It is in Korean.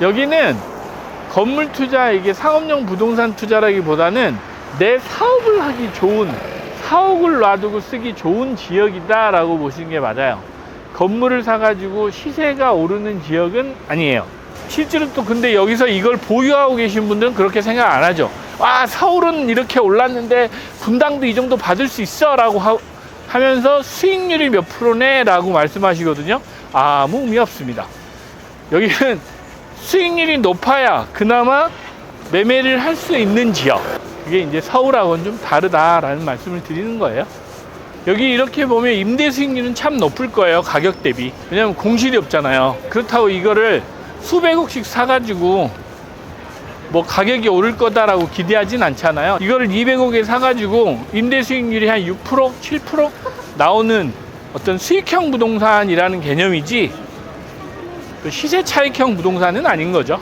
여기는 건물 투자 이게 상업용 부동산 투자라기보다는 내 사업을 하기 좋은 사옥을 놔두고 쓰기 좋은 지역이다라고 보시는 게 맞아요. 건물을 사가지고 시세가 오르는 지역은 아니에요. 실제로 또 근데 여기서 이걸 보유하고 계신 분들은 그렇게 생각 안 하죠. 와 서울은 이렇게 올랐는데 분당도 이 정도 받을 수 있어 라고 하, 하면서 수익률이 몇 프로네 라고 말씀하시거든요. 아무 의미 없습니다. 여기는 수익률이 높아야 그나마 매매를 할 수 있는 지역. 그게 이제 서울하고는 좀 다르다라는 말씀을 드리는 거예요. 여기 이렇게 보면 임대 수익률은 참 높을 거예요. 가격 대비. 왜냐면 공실이 없잖아요. 그렇다고 이거를 수백억씩 사가지고 뭐 가격이 오를 거다라고 기대하진 않잖아요. 이거를 200억에 사가지고 임대 수익률이 한 6%, 7% 나오는 어떤 수익형 부동산이라는 개념이지 또 시세 차익형 부동산은 아닌 거죠.